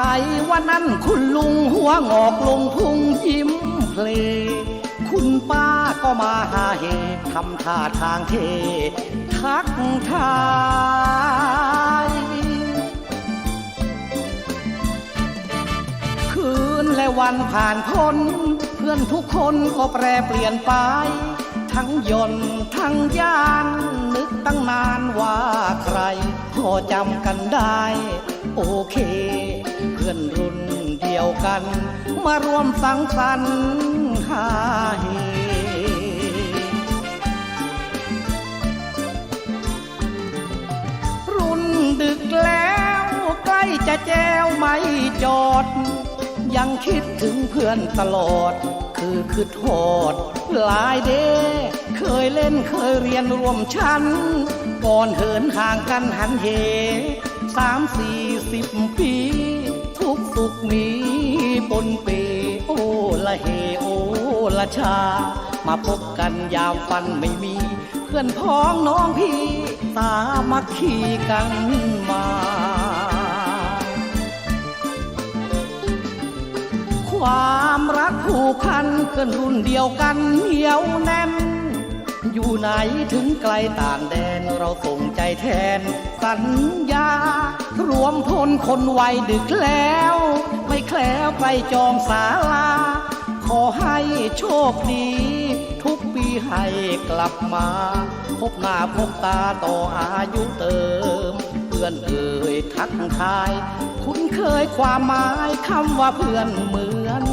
รวันนั้นคุณลุงหัวงอกลงพุงยิ้มเพลงคุณป้าก็มาหาเหตุทำท่าทางเททักทายคืนและวันผ่านพ้นเพื่อนทุกคนก็แปรเปลี่ยนไป ทั้งยนต์ทั้งยาน นึกตั้งนานว่าใครพอจำกันได้ โอเค เพื่อนรุ่นเดียวกัน มารวมสังสรรค์ฮาเฮรุ่นดึกแล้วใกล้จะแจวไม่จอด ยังคิดถึงเพื่อนตลอด คือคือโทษหลายเดเคยเล่นเคยเรียนร่วมชั้น ก่อนเหินห่างกันหันเห สามสี่สิบปี ทุกสุขมีปนเปโอละเฮโอละชา มาพบกันยามฟันไม่มี เพื่อนพ้องน้องพี่ตามักขี่กันมาความรักผูกพันเพื่อนรุ่นเดียวกันเหนียวแน่น อยู่ไหนถึงไกลต่างแดนเราส่งใจแทน สัญญา รวมพลคนวัยดึกแล้ว ไม่แคล้วไปจองศาลา ขอให้โชคดี ทุกปีให้กลับมา พบหน้าพบตาต่ออายุเติม เพื่อนเอ่ยทักทาย คุ้นเคยความหมายคำว่าเพื่อนเหมือน